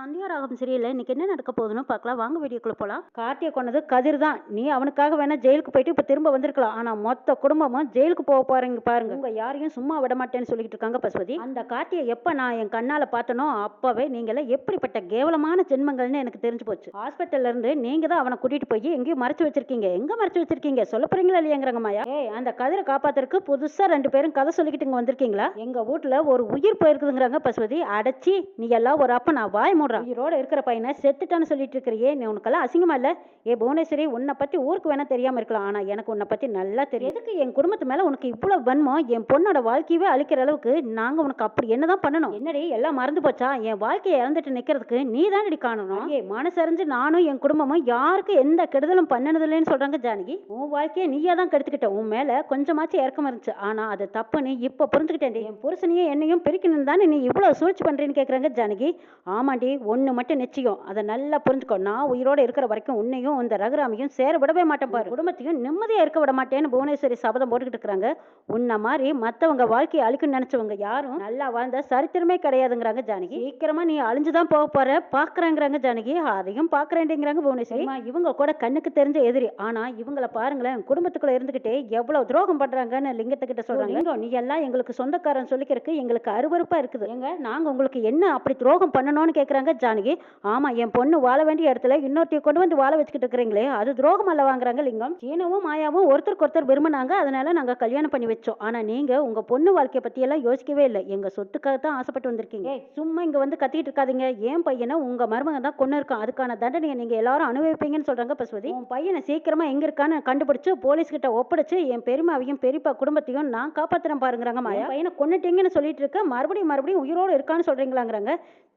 சந்தியாராகம் சரியில்லை இன்னைக்கு என்ன நடக்க போகுதுன்னு பார்க்கலாம். வாங்க வீடியோக்குள்ள போகலாம் கார்த்தியை கொண்டது கதிர் தான். நீ அவனுக்காக வேணா ஜெயிலுக்கு போயிட்டு இப்போ திரும்ப வந்திருக்கலாம். ஆனால் மொத்த குடும்பமும் ஜெயிலுக்கு போக போறீங்க பாருங்க. உங்க யாரையும் சும்மா விட மாட்டேன்னு சொல்லிட்டு இருக்காங்க பசுபதி. அந்த கார்த்தியை எப்போ நான் என் கண்ணால் பார்த்தனோ அப்பவே நீங்க எப்படிப்பட்ட கேவலமான ஜென்மங்கள்னு எனக்கு தெரிஞ்சு போச்சு. ஹாஸ்பிட்டல்ல இருந்து நீங்க தான் அவனை கூட்டிட்டு போய் எங்கேயும் மறைச்சு வச்சிருக்கீங்க. எங்க மறைச்சு வச்சிருக்கீங்க? சொல்ல போறீங்களா இல்லையாங்கிறாங்க மாயா? ஏ அந்த கதிரை காப்பாத்துறதுக்கு புதுசா ரெண்டு பேரும் கதை சொல்லிக்கிட்டு இங்க வந்திருக்கீங்களா? எங்க வீட்டுல ஒரு உயிர் போயிருக்குதுங்கிறாங்க பசுபதி. அடைச்சி நீ எல்லாம் ஒரு அப்ப நான் வாய் மூடுறேன் உயிரோட இருக்கிற பையனை செத்துட்டான்னு சொல்லிட்டு இருக்கிறியே நீ உனக்கெல்லாம் அசிங்கமா இல்ல? ஏ புவனேஸ்வரி உன்னை பத்தி ஊருக்கு வேணா தெரியாம இருக்கலாம். ஆனா எனக்கு உன்னை பத்தி நல்லா தெரியும். எதுக்கு என் குடும்பத்து மேல உனக்கு இவ்வளவு வன்மம்? என் பொண்ணோட வாழ்க்கையவே அழிக்கிற அளவுக்கு நாங்க உனக்கு அப்படி என்னதான் பண்ணணும்? என்னடி எல்லாம் மறந்து போச்சா? என் வாழ்க்கையை இறந்துட்டு நிக்கிறதுக்கு நீ தானடி காணணும் ஏ மனசறிஞ்சு நானும் என் குடும்பமும் யாருக்கும் எந்த கெடுதலும் பண்ணனதில்லைன்னு சொல்றாங்க ஜானகி. உன் வாழ்க்கையை நீயே தான் கெடுத்துக்கிட்ட. உன் மேல கொஞ்சமாச்சும் இறக்கம் இருந்துச்சு. ஆனா அது தப்புன்னு இப்ப புரிஞ்சுக்கிட்டேன் என் புருஷனையும் என்னையும் பிரிக்கணும் தானே நீ இவ்வளவு சூழ்ச்சி பண்றேன்னு கேக்குறாங்க ஜானகி. ஆமாண்டி ஒண்ணு மட்டும் நிச்சயம். அதை நல்லா புரிஞ்சுக்கோ. நான் உயிரோட இருக்கிற வரைக்கும் உன்னையும் இந்த ரகுராமையும் சேர விடவே மாட்டேன் பாரு. குடும்பத்தையும் நிம்மதியா இருக்க விட மாட்டேன்னு புவனேஸ்வரி சபதம் போட்டுக்கிட்டு இருக்கிறாங்க. உன்ன மாதிரி மத்தவங்க வாழ்க்கையை அழிக்கணும்னு நினைச்சவங்க யாரும் நல்லா வாழ்ந்த சரித்திரமே கிடையாதுங்கிறாங்க ஜானகி. சீக்கிரமா நீ அழிஞ்சுதான் போக போற. பாக்குறேங்கிறாங்க ஜானகி. அதையும் பாக்குறேன்ங்கிறாங்க புவனேஸ்வரி. இவங்க கூட கண்ணுக்கு தெரிஞ்ச எதிரி. ஆனா இவங்கள பாருங்களேன் குடும்பத்துக்குள்ள இருந்துகிட்டே எவ்வளவு துரோகம் பண்றாங்கன்னு லிங்கத்துக்கிட்ட சொல்றாங்க. லிங்கம், நீ எல்லாம் எங்களுக்கு சொந்தக்காரன் சொல்லிக்கிறதுக்கு எங்களுக்கு அருவருப்பா இருக்குது. எங்க நாங்க உங்களுக்கு என்ன அப்படி துரோகம் பண்ணணும்னு கேக்குறாங்க ஜானகி. ஆமா என் பொண்ணு வாழ வேண்டிய இடத்துல இன்னொருத்தைய கொண்டு வந்து வாழ வச்சுக்கிட்டு இருக்கிறீங்களே அது துரோகம் அல்ல வாங்குறாங்க லிங்கம். சீனவும் மாயாவும் ஒருத்தருக்கு ஒருத்தர் விரும்பினாங்க அதனால நாங்க கல்யாணம் பண்ணி வச்சோம். ஆனா நீங்க உங்க பொண்ணு வாழ்க்கைய பத்தி எல்லாம் யோசிக்கவே இல்லை. எங்க சொத்துக்காக தான் ஆசைப்பட்டு வந்திருக்கீங்க. சும்மா இங்க வந்து கத்திட்டு இருக்காதீங்க. என் பையனை உங்க மருமகன் தான் கொண்டு இருக்கான். அதுக்கான தண்டனையை நீங்க எல்லாரும் அனுபவிப்பீங்கன்னு சொல்றாங்க பசுவதி உன் பையனை சீக்கிரமா எங்க இருக்கான்னு கண்டுபிடிச்சு போலீஸ் கிட்ட ஒப்படைச்சு என் பெரியமாவையும் பெரியப்பா குடும்பத்தையும் நான் காப்பாத்துறேன் பாருங்கிறாங்க மாயா. பையனை கொன்னுட்டீங்கன்னு சொல்லிட்டு இருக்க மறுபடியும் மறுபடியும் உயிரோட இருக்கான்னு சொல்றீங்களாங்கிறாங்க.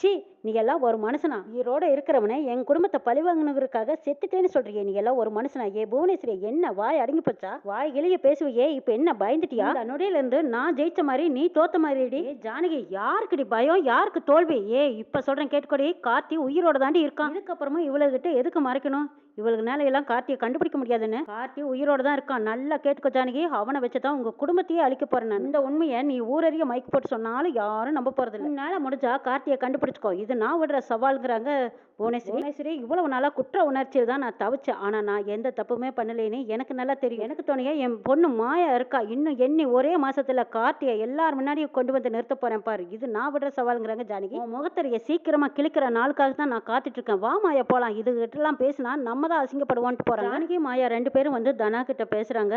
சி நீ எல்லாம் ஒரு மனுஷனா? உயிரோட இருக்கிறவனை என் குடும்பத்தை பழி வாங்கினதுக்காக செத்துட்டேன்னு சொல்றியே. நீ எல்லாம் ஒரு மனுஷனா? ஏ புவனேஸ்வரி என்ன வாய் அடங்கி போச்சா? வாய் கிளிய பேசுவியே இப்ப என்ன பயந்துட்டியா? அந்த நொடியில இருந்து நான் ஜெயிச்ச மாதிரி நீ தோத்த மாதிரிடி. ஜானகி யாருக்குடி பயம்? யாருக்கு தோல்வி? ஏ இப்ப சொல்றேன் கேட்டுக்கொடி. கார்த்தி உயிரோட தாண்டி இருக்கான். இதுக்கப்புறமும் இவளுகிட்ட எதுக்கு மறைக்கணும்? இவளுக்கு மேலே எல்லாம் கார்த்தியை கண்டுபிடிக்க முடியாதுன்னு. கார்த்தி உயிரோட தான் இருக்கான். நல்லா கேட்டுக்கோ ஜானகி. அவனை வச்சுதான் உங்க குடும்பத்தையே அழிக்க போறேன் இந்த உண்மையை நீ ஊரறிய மைக் போட்டு சொன்னாலும் யாரும் நம்ப போறது இல்லை முடிஞ்சா கார்த்தியை கண்டுபிடிச்சுக்கோ. இது நான் விடுற சவால்ங்கிறாங்க புவனேஸ்வரி. புவனேஸ்வரி இவ்வளவு நாளாக குற்ற உணர்ச்சியில் தான் நான் தவிச்சேன். ஆனால் நான் எந்த தப்புமே பண்ணலேன்னு எனக்கு நல்லா தெரியும். எனக்கு தோணிய என் பொண்ணு மாயா இருக்கா? இன்னும் எண்ணி ஒரே மாசத்துல கார்த்தியை எல்லார் முன்னாடியும் கொண்டு வந்து நிறுத்த போறேன் பாரு. இது நான் விடுற சவாலுங்கிறாங்க ஜானகி. உன் முகத்தறிய சீக்கிரமா கிழிக்கிற நாளுக்காக தான் நான் காத்துட்டு இருக்கேன் வா மாயா போலாம். இது கிட்டலாம் பேசினா நம்ம தான் அசிங்கப்படுவோன்ட்டு போறேன் ஜானகி மாயா ரெண்டு பேரும் வந்து தனா கிட்ட பேசுறாங்க.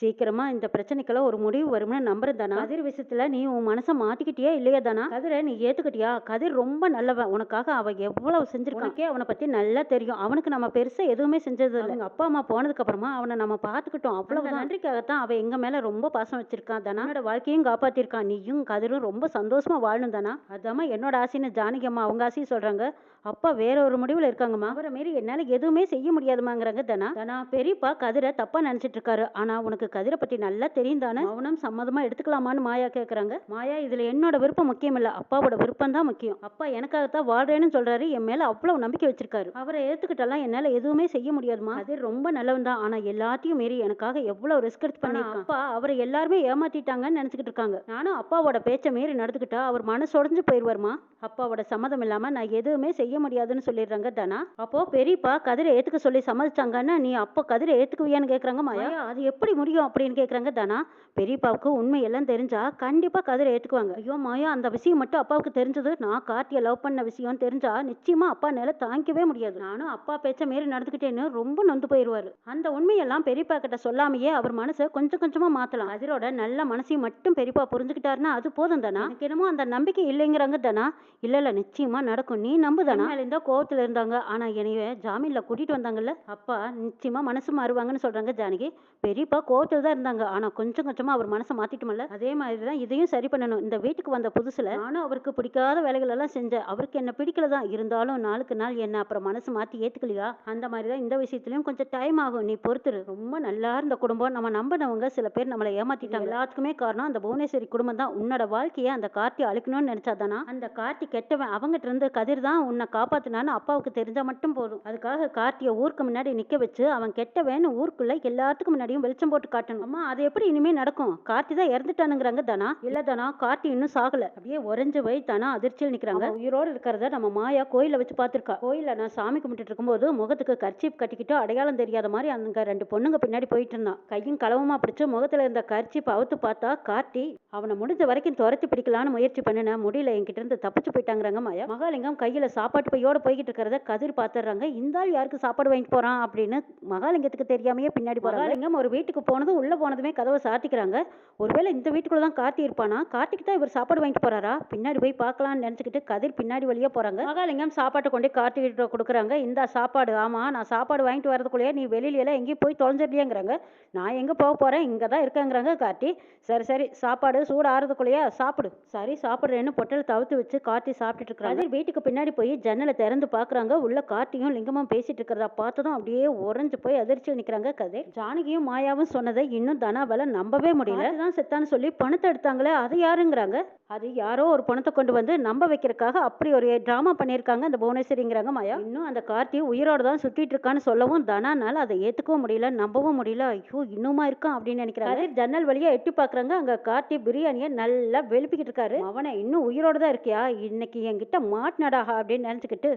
சீக்கிரமா இந்த பிரச்சனைக்கெல்லாம் ஒரு முடிவு வரும்னு நம்புறேன் தானா கதிர் விஷயத்துல நீ உன் மனசை மாத்திக்கிட்டியா இல்லையா தானா? கதிரை நீ ஏத்துக்கிட்டியா? கதிர் ரொம்ப நல்லவன். உனக்காக அவ எவ்வளவு செஞ்சிருக்கான்? அவனை பத்தி நல்லா தெரியும். அவனுக்கு நம்ம பெருசா எதுவுமே செஞ்சது இல்லை. எங்க அப்பா அம்மா போனதுக்கு அப்புறமா அவனை நம்ம பாத்துக்கிட்டோம். அவ்வளவு நன்றிக்காகத்தான் அவ எங்க மேல ரொம்ப பாசம் வச்சிருக்கான் தானோட வாழ்க்கையும் காப்பாத்திருக்கான். நீயும் கதிரும் ரொம்ப சந்தோஷமா வாழணும் தானா? அதாம்மா என்னோட ஆசைன்னு ஜானகி அம்மா அவங்க ஆசையும் சொல்றாங்க. அப்பா வேற ஒரு முடிவுல இருக்காங்கம்மா. அவரை மீறி என்னால எதுவுமே செய்ய முடியாதுமாங்கிறாங்க தனா? தனா? பெரியப்பா கதிரை தப்பா நினைச்சிட்டு இருக்காரு. ஆனா உனக்கு கதிரை பத்தி நல்லா தெரியும் தானே? அவனும் சம்மதமா எடுத்துக்கலாமான்னு மாயா கேக்குறாங்க. மாயா இதுல என்னோட விருப்பம் முக்கியம் இல்ல. அப்பாவோட விருப்பம் தான் முக்கியம். அப்பா எனக்காகத்தான் வாழ்றேன்னு சொல்றாரு. என் மேல அவ்வளவு நம்பிக்கை வச்சிருக்காரு. அவரை ஏத்துக்கிட்டலாம் என்னால எதுவுமே செய்ய முடியாதுமா? அது ரொம்ப நல்லவன் தான். ஆனா எல்லாத்தையும் மீறி எனக்காக எவ்வளவு ரிஸ்க் எடுத்து பண்ணிருக்கான் அப்பா அவரை எல்லாருமே ஏமாத்திட்டாங்கன்னு நினைச்சுக்கிட்டு இருக்காங்க. நானும் அப்பாவோட பேச்சை மீறி நடந்துக்கிட்டா அவர் மனசு உடைஞ்சு போயிருவாருமா? அப்பாவோட சம்மதம் இல்லாம நான் எதுவுமே செய்ய முடியாதுன்னு சொல்லிடுறாங்க தனா. அப்போ பெரியப்பா கதிரை ஏத்துக்க சொல்லி சம்மதிச்சாங்கன்னா நீ அப்போ கதிரை ஏத்துக்குவியான்னு கேக்குறாங்க மாயா அது எப்படி முடியும்? அப்படின்னு கேட்குறாங்க தனா. பெரியப்பாவுக்கு உண்மை எல்லாம் தெரிஞ்சா கண்டிப்பாக கதிரை ஏற்றுக்குவாங்க ஐயோ மாயா அந்த விஷயம் மட்டும் அப்பாவுக்கு தெரிஞ்சது. நான் கார்த்தியை லவ் பண்ண விஷயம் தெரிஞ்சா நிச்சயமாக அப்பா நில தாங்கிக்கவே முடியாது. நானும் அப்பா பேச்ச மாரி நடந்துக்கிட்டேன்னு ரொம்ப நொந்து போயிடுவார் அந்த உண்மையெல்லாம் பெரியப்பா கிட்ட சொல்லாமையே அவர் மனசை கொஞ்சம் கொஞ்சமாக மாற்றலாம் அதிரோட நல்ல மனசையும் மட்டும் பெரியப்பா புரிஞ்சுக்கிட்டாருன்னா அது போதும் தானா. என்னமோ அந்த நம்பிக்கை இல்லைங்கிறாங்க தானா. இல்லை இல்லை நிச்சயமாக நடக்கும். நீ நம்புதானா மேல இருந்தால் கோபத்தில் இருந்தாங்க. ஆனால் என்னைய ஜாமீனில் கூட்டிகிட்டு வந்தாங்கல்ல? அப்பா நிச்சயமாக மனசு மாறுவாங்கன்னு சொல்கிறாங்க ஜானகி. பெரியப்பா கோவத்தில் தான் இருந்தாங்க. ஆனால் கொஞ்சம் கொஞ்சமாக அவர் மனசை மாற்றிட்டோம்ல அதே மாதிரி தான் இதையும் சரி பண்ணணும். இந்த வீட்டுக்கு வந்த புதுசில் நானும் அவருக்கு பிடிக்காத வேலைகள் எல்லாம் செஞ்சேன். அவருக்கு என்ன பிடிக்கல தான். இருந்தாலும் நாளுக்கு நாள் என்ன அப்புறம் மனசு மாற்றி ஏற்றுக்கலையா அந்த மாதிரி தான் இந்த விஷயத்துலையும் கொஞ்சம் டைம் ஆகும். நீ பொறுத்துரு. ரொம்ப நல்லா இருந்த குடும்பம். நம்ம நம்பினவங்க சில பேர் நம்மளை ஏமாத்திட்டாங்க. எல்லாத்துக்குமே காரணம் அந்த புவனேஸ்வரி குடும்பம் தான். உன்னோட வாழ்க்கையை அந்த கார்த்தி அழிக்கணும்னு நினைச்சாதானா அந்த கார்த்தி கெட்டவன் அவங்ககிட்ட இருந்து கதிர் தான் உன்னை காப்பாத்தினான்னு அப்பாவுக்கு தெரிஞ்சா மட்டும் போதும். அதுக்காக கார்த்தியை ஊருக்கு முன்னாடி நிற்க வச்சு அவன் கெட்டவன் ஊருக்குள்ள எல்லாத்துக்கும் முன்னாடியும் வெளிச்சம் போட்டு காட்டணும்? அம்மா அது எப்படி இனிமே நடக்கும்? கார்த்தி தான் இறந்துட்டானுங்கிறாங்க தனா. இல்ல தனா கார்த்தி இன்னும் சாகல. அப்படியே உறைஞ்சு போய் தனா அதிர்ச்சியில் நிக்கிறாங்க. உயிரோடு இருக்கிறத நம்ம மாயா கோயில்ல வச்சு பார்த்திருக்கா. கோயில்ல நான் சாமி கும்பிட்டுட்டு இருக்கும்போது முகத்துக்கு கர்ச்சீப் கட்டிக்கிட்டு அடையாளம் தெரியாத மாதிரி அங்க ரெண்டு பொண்ணுங்க பின்னாடி போயிட்டு இருந்தான் கையும் களவுமா பிடிச்சு முகத்துல இருந்த கர்ச்சீப் அவுத்து பார்த்தா கார்த்தி அவனை முடிஞ்ச வரைக்கும் துரத்தி பிடிக்கலான்னு முயற்சி பண்ணின. முடியல என்கிட்ட இருந்து தப்பிச்சு போயிட்டாங்கிறாங்க மாயா. மகாலிங்கம் கையில சாப்பாட்டு பையோட போய்கிட்டு இருக்கிறத கதிர் பாத்துறாங்க இந்த ஆள் யாருக்கு சாப்பாடு வாங்கிட்டு போறான் அப்படின்னு மகாலிங்கத்துக்கு தெரியாமையே பின்னாடி போறாங்க. மகாலிங்கம் ஒரு வீட்டுக்கு போனதும் உள்ளே போனதுமே கதவை சாத்திக்கிறாங்க. ஒருவேளை இந்த வீட்டுக்குள்ள தான் கார்த்தி இருப்பானா கார்த்திக்கு தான் இவர் சாப்பாடு வாங்கிட்டு போறாரா? பின்னாடி போய் பார்க்கலாம்னு நினச்சிக்கிட்டு கதிர் பின்னாடி வழியா போறாங்க. மகாலிங்கம் சாப்பாட்டை கொண்டு கார்த்திகிட்ட கொடுக்குறாங்க. இந்த சாப்பாடு. ஆமாம் நான் சாப்பாடு வாங்கிட்டு வரதுக்குள்ளேயே நீ வெளியில எல்லாம் எங்கேயும் போய் தொலைஞ்சிடலையேங்கிறாங்க. நான் எங்கே போக போகிறேன் இங்கே தான் இருக்கேங்கிறாங்க கார்த்தி. சரி சரி சாப்பாடு சூடு ஆறுறதுக்குள்ளேயே சாப்பிடு. சரி சாப்பிடுறேன்னு பொட்டலை தவிர்த்து வச்சு கார்த்தி சாப்பிட்டுட்டு இருக்கிறாங்க. கதிர் வீட்டுக்கு பின்னாடி போய் ஜன்னலை திறந்து பார்க்குறாங்க. உள்ள கார்த்தியும் லிங்கமும் பேசிட்டு இருக்கிறதா பார்த்ததும் அப்படியே உறைஞ்சு போய் அதிர்ச்சி நிற்கிறாங்க கதிர். ஜானகியும் மாயாவும் சொன்னதை இன்னும் தனாவால நம்பவே முடியல. தான் செத்தான்னு சொல்லி பணத்தை எடுத்தாங்களே அது யாருங்கிறாங்க? அது யாரோ ஒரு பணத்தை கொண்டு வந்து நம்ப வைக்கிறதுக்காக அப்படி ஒரு டிராமா பண்ணியிருக்காங்க அந்த புவனேஸ்வரிங்கிறாங்க மாயா. இன்னும் அந்த கார்த்தி உயிரோட தான் சுத்திட்டு இருக்கான்னு சொல்லவும் தனானால அதை ஏத்துக்கவும் முடியல நம்பவும் முடியல. ஐயோ இன்னுமா இருக்கான் அப்படின்னு நினைக்கிறாங்க. ஜன்னல் வழியா எட்டி பாக்குறாங்க அங்க கார்த்தி பிரியாணியை நல்லா வெளுப்பிக்கிட்டு இருக்காரு. அவனை இன்னும் உயிரோட தான் இருக்கியா? இன்னைக்கு என்கிட்ட மாட்டினடா அப்படின்னு நினைச்சுக்கிட்டு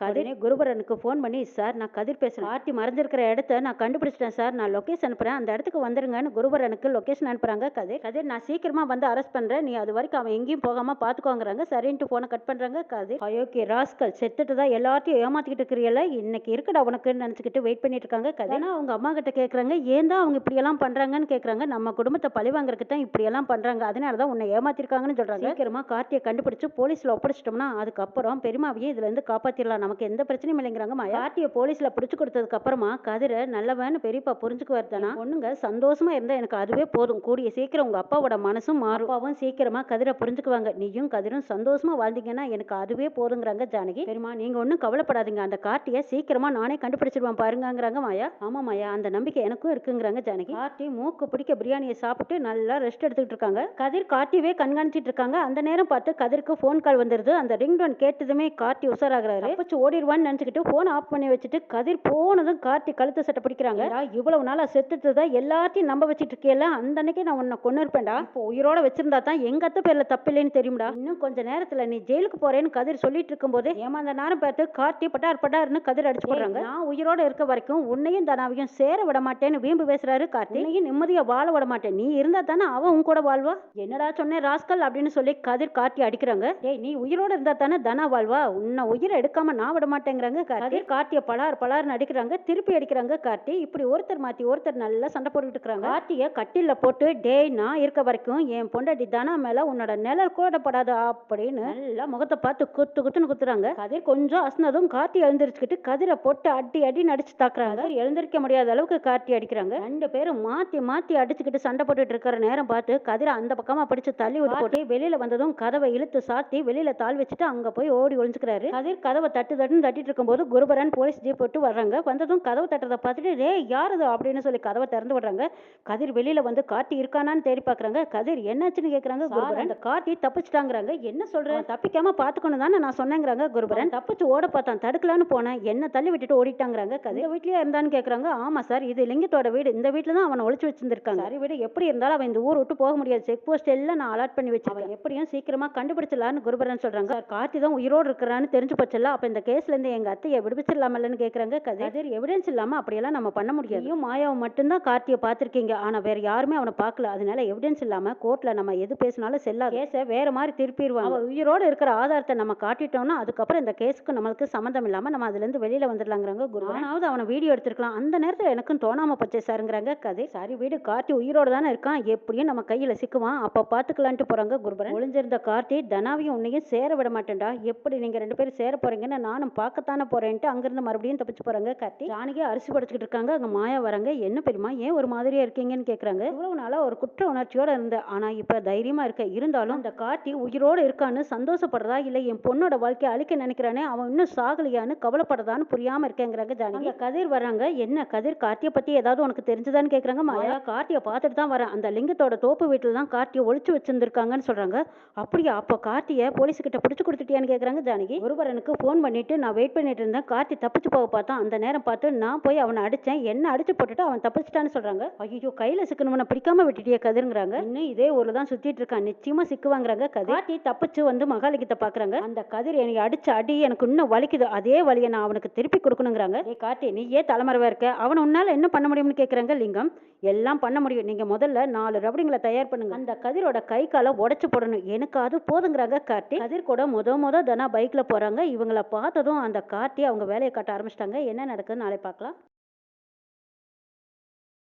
கதிரே குருபரனுக்கு ஃபோன் பண்ணி சார் நான் கதிர் பேசுறேன் ஆர்த்தி மறைஞ்சிருக்கிற இடத்த நான் கண்டுபிடிச்சிட்டேன் சார். நான் லொகேஷன் அனுப்புறேன். அந்த இடத்துக்கு வந்துருங்கன்னு குருபரனுக்கு லொகேஷன் அனுப்புறாங்க கதிர். கதிர் நான் சீக்கிரமா வந்து அரெஸ்ட் பண்றேன். நீ அது வரைக்கும் அவன் எங்கேயும் போகாம பாத்துக்கோங்கிறாங்க. சரின்ட்டு போனை கட் பண்றாங்க கதிர். அயோக்கிய ராஸ்கல் செத்துட்டு தான் எல்லாத்தையும் ஏமாத்திக்கிட்டு இருக்கிறியல இன்னைக்கு இருக்குடா உனக்குன்னு நினைச்சுக்கிட்டு வெயிட் பண்ணிட்டு இருக்காங்க கதிர். அவங்க அம்மா கிட்ட கேக்குறாங்க ஏன் தான் அவங்க இப்படி எல்லாம் பண்றாங்கன்னு கேக்குறாங்க. நம்ம குடும்பத்தை பழி வாங்குறதுக்கு தான் இப்படி எல்லாம் பண்றாங்க. அதனால தான் உன்னை ஏமாத்திருக்காங்கன்னு சொல்றாங்க. சீக்கிரமா கார்த்தியை கண்டுபிடிச்சு போலீஸ்ல ஒப்படைச்சிட்டோம்னா அதுக்கப்புறம் பெரியமாவையே இதுல இருந்து காப்பாத்திடலாம். நமக்கு எந்த பிரச்சனையும் இல்லைங்கிறாங்க கார்த்தியை போலீஸ்ல பிடிச்சு கொடுத்ததுக்கு அப்புறமா கதிரை நல்லவன்னு பெரியப்பா புரிஞ்சுக்கு வருதானா பொண்ணுங்க சந்தோஷமா இருந்தா எனக்கு அதுவே போதும். கூடிய சீக்கிரம் உங்க அப்பாவோட மனசும் மாறும். அப்பாவும் சீக்கிரமா கதிரை புரிஞ்சுக்குவாங்க. நீயும் கதிரும் சந்தோஷமா வாழ்ந்தீங்கன்னா எனக்கு அதுவே போதுங்கிறாங்க ஜானகி. பெரியமா நீங்க ஒன்றும் கவலைப்படாதீங்க. அந்த கார்த்தியை சீக்கிரமா நானே கண்டுபிடிச்சிருவேன் பாருங்கங்கிறாங்க மாயா. ஆமா மாயா அந்த நம்பிக்கை எனக்கும் இருக்குங்கிறாங்க ஜானகி. கார்த்தி மூக்கு பிடிக்க பிரியாணியை சாப்பிட்டு நல்லா ரெஸ்ட் எடுத்துக்கிட்டு இருக்காங்க. கதிர் கார்த்தியவே கண்காணிச்சிட்டு இருக்காங்க. அந்த நேரம் பார்த்து கதிருக்கு ஃபோன் கால் வந்துருது. அந்த ரிங் டோன் கேட்டதுமே கார்த்தி உஷாராகிறாரு. தப்பிச்சு ஓடிடுவான்னு நினைச்சுக்கிட்டு ஃபோன் ஆஃப் பண்ணி வச்சுட்டு கதிர் போனதும் கார்த்தி கழுத்து சட்டை பிடிக்கிறாங்க. "ஏடா, இவ்வளவு நாளா செத்துட்டு எல்லாத்தையும் நம்ப வச்சிட்டு இருக்கேல அந்த அன்னைக்கு நான் உன்னை கொண்டு இருப்பேன்டா இப்போ உயிரோட வச்சிருந்தா தான் எங்க அத்தை பேர்ல தப்பு இல்லைன்னு தெரியும்டா. இன்னும் கொஞ்ச நேரத்துல நீ ஜெயிலுக்கு போறேன்னு கதிர் சொல்லிட்டு இருக்கும்போது ஏமாந்த நேரம் பார்த்து கார்த்தி பட்டார் பட்டார்னு கதிர் அடிச்சு போடுறாங்க. நான் உயிரோட இருக்க வரைக்கும் உன்னையும் தனாவையும் சேர விட மாட்டேன்னு வீம்பு பேசுறாரு கார்த்தி. உன்னையும் நிம்மதியா வாழ விட மாட்டேன். நீ இருந்தா தானே அவன் உன் கூட வாழ்வா? என்னடா சொன்னேன் ராஸ்கல் அப்படின்னு சொல்லி கதிர் கார்த்தி அடிக்கிறாங்க. ஏய் நீ உயிரோட இருந்தா தானே தனா வாழ்வா? உன்னை உயிரை எடுக்காம நான் விட மாட்டேங்கிறாங்க கதிர் கார்த்திய பலார் பலார்னு அடிக்கிறாங்க திருப்பி அடிக்கிறாங்க கார்த்தி. இப்படி ஒருத்தர் மாத்தி ஒருத்தர் நல்லா சண்டை போட்டுட்டு இருக்காங்க கார்த்திய கட்டில்ல போட்டு டேய் நான் இருக்க வரைக்கும் என் பொண்டாட்டி தனா மேல உன்னோட நிழல் கூட படாது அப்படின்னு நல்லா முகத்தை பார்த்து குத்து குத்துன்னு குத்துறாங்க. கதிர் கொஞ்சம் அசனதும் கார்த்தி எழுந்திரிச்சுக்கிட்டு கதிரை போட்டு அடி அடி நடிச்சு தாக்குறாங்க. எழுந்திருக்க முடியாத அளவுக்கு கார்த்தி அடிக்கிறாங்க. ரெண்டு பேரும் மாத்தி மாத்தி அடிச்சுக்கிட்டு சண்டை போட்டுட்டு இருக்கிற நேரம் பார்த்து கதிரை அந்த பக்கமா பிடிச்சு தள்ளி விட்டு போட்டு வெளியில வந்ததும் கதவை இழுத்து சாத்தி வெளியில தாள் வச்சுட்டு அங்க போய் ஓடி ஒளிஞ்சுக்கிறாரு. கதிர் கதவை தட்டு தட்டுன்னு தட்டிட்டு இருக்கும்போது குருபரன் போலீஸ் ஜீப் போட்டு வர்றாங்க. வந்ததும் கதவை தட்டுறதை பார்த்துட்டு டே யார் இது? அப்படின்னு சொல்லி கதவை திறந்து விடுறாங்க. கதிர் வெளியில வந்து கார்த்தி இருக்கானான்னு தேடி பார்க்கறாங்க. கதிர் என்னாச்சுன்னு கேக்குறாங்க குருபரன். அந்த கார்த்தி தப்பிச்சிட்டாங்கிறாங்க. என்ன சொல்றேன் தப்பிக்காம பாத்துக்கணும் தானே நான் சொன்னேங்கிறாங்க குருபரன். தப்பிச்சு ஓட பார்த்தான். தடுக்கலான்னு போனேன். என்ன தள்ளி விட்டுட்டு ஓடிட்டாங்கிறாங்க கதிர்? வீட்லயே இருந்தான்னு கேக்குறாங்க. ஆமா சார். இது லிங்கத்தோட வீடு. இந்த வீட்டுல தான் அவனை ஒளிச்சு வச்சிருந்திருக்காங்க. சரி வீடு. எப்படி இருந்தாலும் அவன் இந்த ஊர் விட்டு போக முடியாது. செக் போஸ்ட் எல்லாம் நான் அலாட் பண்ணி வச்சிருக்கேன். எப்படியும் சீக்கிரமா கண்டுபிடிச்சிடலான்னு குருபரன் சொல்றாங்க. சார் கார்த்தி தான் உயிரோடு இருக்கிறான்னு தெரிஞ்சு போச்சல்ல. அப்ப இந்த கேஸ்ல இருந்து எங்க அத்தையை விடுவிச்சிடலாமல்லன்னு கேக்குறாங்க கதிர். எவிடன்ஸ் இல்லாம அப்படியெல்லாம் நம்ம பண்ண முடியாது. மாயாவும் மட்டும்தான் கார்த்தியை பார்த்திருக்கீங்க. ஆனா வேற யாருமே அவனை பார்க்கல. அதனால எவிடன்ஸ் இல்லாம கோர்ட்ல நம்ம எது பேசினாலும் செல்லாது. கேஸை வேற மாதிரி திருப்பிடுவாங்க. அவன் உயிரோடு இருக்கிற ஆதாரத்தை நம்ம காட்டிட்டோம்னா அதுக்கப்புறம் இந்த கேஸுக்கு நம்மளுக்கு சம்மந்தம் இல்லாம நம்ம அதுல இருந்து வெளியில வந்துடலாங்கிறாங்க குரு ஆனாவது அவனை வீடியோ எடுத்திருக்கலாம். அந்த நேரத்துல எனக்கும் தோணாம போச்சே சாருங்கிறாங்க கதிர். சரி வீடு கார்த்தி உயிரோட தானே இருக்கான். எப்படியும் நம்ம கையில சிக்குவான். அப்ப பாத்துக்கலான்ட்டு போறாங்க குருபரன். ஒளிஞ்சிருந்த கார்த்தி தனாவையும் உன்னையும் சேர விட மாட்டேன்டா. எப்படி நீங்க ரெண்டு பேரும் சேர போறீங்கன்னு நானும் பார்க்கத்தானே போறேன்ட்டு அங்கிருந்து மறுபடியும் தப்பிச்சு போறாங்க. கார்த்தி ஜானகி அரிசி படைச்சிக்கிட்டு இருக்காங்க. அங்க மாயா வராங்க. என்ன பெரியமா ஏன் ஒரு மாதிரியா இருக்கீங்கன்னு கேக்குறாங்க. இவ்வளவு நாளா ஒரு குற்ற உணர்ச்சியோட இருந்தேன் ஆனா இப்ப தைரியமா இருக்க இருந்தாலும் அந்த கார்த்தி உயிரோட இருக்கான்னு சந்தோஷப்படுறதா இல்ல என் பொண்ணோட வாழ்க்கையை அழிக்க நினைக்கிறானே அவன் இன்னும் சாகலையான்னு கவலைப்படுறதான்னு புரியாம இருக்கேங்கிறாங்க ஜானகி. கதிர் வராங்க. என்ன கதிர் கார்த்தியை பத்தி ஏதாவது உனக்கு தெரிஞ்சுதான்னு கேக்குறாங்க? மாயா. கார்த்தியை பார்த்துட்டு தான் வரேன். அந்த லிங்கத்தோட தோப்பு வீட்டுல தான் கார்த்தியை ஒழிச்சு வச்சிருந்திருக்காங்கன்னு சொல்றாங்க. அப்படியா அப்போ கார்த்தியை போலீஸ்கிட்ட பிடிச்சி பிடிச்சு கொடுத்துட்டியான்னு கேக்குறாங்க ஜானகி. ஒருவரனுக்கு ஃபோன் பண்ணி பண்ணிட்டு நான் வெயிட் பண்ணிட்டு இருந்தேன். கார்த்தி தப்பிச்சு போக பார்த்தான். அந்த நேரம் பார்த்து நான் போய் அவனை அடித்தேன் என்ன அடிச்சு போட்டுட்டு அவன் தப்பிச்சிட்டான்னு சொல்றாங்க. ஐயோ கையில சிக்கணும்னு பிடிக்காம விட்டுட்டியே கதிருங்கிறாங்க. இன்னும் இதே ஊர்ல தான் சுத்திட்டு இருக்கான். நிச்சயமா சிக்குவாங்கிறாங்க கதிர். கார்த்தி தப்பிச்சு வந்து மகாலிங்கத்தை பாக்குறாங்க அந்த கதிர் எனக்கு அடிச்ச அடி எனக்கு இன்னும் வலிக்குது. அதே வலியை நான் அவனுக்கு திருப்பி கொடுக்கணுங்கிறாங்க. ஏ கார்த்தி நீ ஏன் தலைமறைவா இருக்க? அவன் உன்னால என்ன பண்ண முடியும்னு கேக்குறாங்க லிங்கம். எல்லாம் பண்ண முடியும். நீங்க முதல்ல நாலு ரவுடிங்களை தயார் பண்ணுங்க. அந்த கதிரோட கை காலை உடச்சு போடணும். எனக்கு அது போதுங்கிறாங்க கார்த்தி. கதிர் கூட முத முத தனா பைக்ல போறாங்க. இவங்கள பார்த்ததும் அந்த கார்த்தி அவங்க வேலையை காட்ட ஆரம்பிச்சிட்டாங்க. என்ன நடக்குதுன்னு நாளை பார்க்கலாம்.